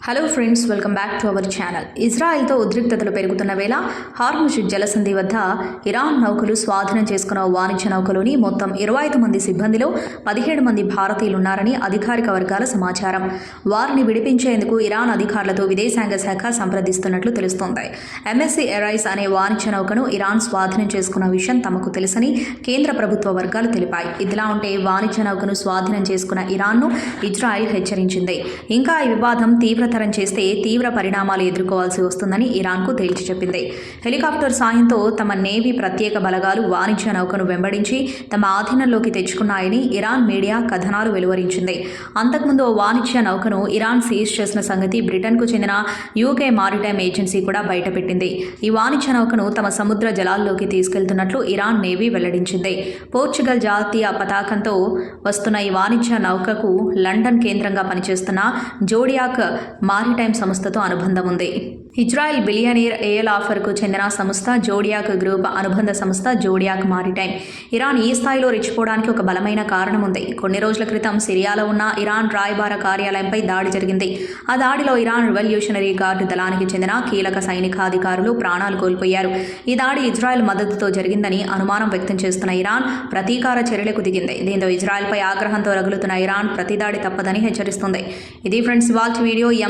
Hello friends welcome back to our channel ఇజ్రాయెల్తో ఉద్రిక్తతలు పెరుగుతున్న వేళ హార్ముషిడ్ జలసంధి వద్ద ఇరాన్ నౌకలు స్వాధీనం చేసుకున్న వాణిజ్య నౌకలోని మొత్తం ఇరవై ఐదు మంది సిబ్బందిలో పదిహేడు మంది భారతీయులున్నారని అధికారిక వర్గాల సమాచారం. వారిని విడిపించేందుకు ఇరాన్ అధికారులతో విదేశాంగ శాఖ సంప్రదిస్తున్నట్లు తెలుస్తోంది. ఎంఎస్సీ ఎరైస్ అనే వాణిజ్య నౌకను ఇరాన్ స్వాధీనం చేసుకున్న విషయం తమకు తెలుసని కేంద్ర ప్రభుత్వ వర్గాలు తెలిపాయి. ఇదిలా ఉంటే వాణిజ్య నౌకను స్వాధీనం చేసుకున్న ఇరాన్ను ఇజ్రాయెల్ హెచ్చరించింది. ఇంకా ఈ వివాదం తీవ్రతరం చేస్తే తీవ్ర పరిణామాలు ఎదుర్కోవాల్సి వస్తుందని ఇరాన్కు తేల్చి చెప్పింది. హెలికాప్టర్ సాయంతో తమ నేవీ ప్రత్యేక బలగాలు వాణిజ్య నౌకను వెంబడించి తమ ఆధీనంలోకి తెచ్చుకున్నాయని ఇరాన్ మీడియా కథనాలు వెలువరించింది. అంతకుముందు వాణిజ్య నౌకను ఇరాన్ సీజ్ చేసిన సంగతి బ్రిటన్కు చెందిన యూకే మారిటైమ్ ఏజెన్సీ కూడా బయటపెట్టింది. ఈ వాణిజ్య నౌకను తమ సముద్ర జలాల్లోకి తీసుకెళ్తున్నట్లు ఇరాన్ నేవీ వెల్లడించింది. పోర్చుగల్ జాతీయ పతాకంతో వస్తున్న ఈ వాణిజ్య నౌకకు లండన్ కేంద్రంగా పనిచేస్తున్న జోడియాక్ మారిటైమ్ సంస్థతో అనుబంధం ఉంది. ఇజ్రాయెల్ బిలియనీర్ ఏఎల్ ఆఫర్కు చెందిన సంస్థ జోడియాక్ గ్రూప్ అనుబంధ సంస్థ జోడియాక్ మారిటైమ్. ఇరాన్ ఈ స్థాయిలో రెచ్చిపోవడానికి ఒక బలమైన కారణం ఉంది. కొన్ని రోజుల క్రితం సిరియాలో ఉన్న ఇరాన్ రాయబార కార్యాలయంపై దాడి జరిగింది. ఆ దాడిలో ఇరాన్ రివల్యూషనరీ గార్డు దళానికి చెందిన కీలక సైనికాధికారులు ప్రాణాలు కోల్పోయారు. ఈ దాడి ఇజ్రాయెల్ మద్దతుతో జరిగిందని అనుమానం వ్యక్తం చేస్తున్న ఇరాన్ ప్రతీకార చర్యలకు దిగింది. దీంతో ఇజ్రాయెల్పై ఆగ్రహంతో రగులుతున్న ఇరాన్ ప్రతిదాడి తప్పదని హెచ్చరిస్తుంది. ఇది ఫ్రెండ్స్ వాచ్ వీడియో. ఎం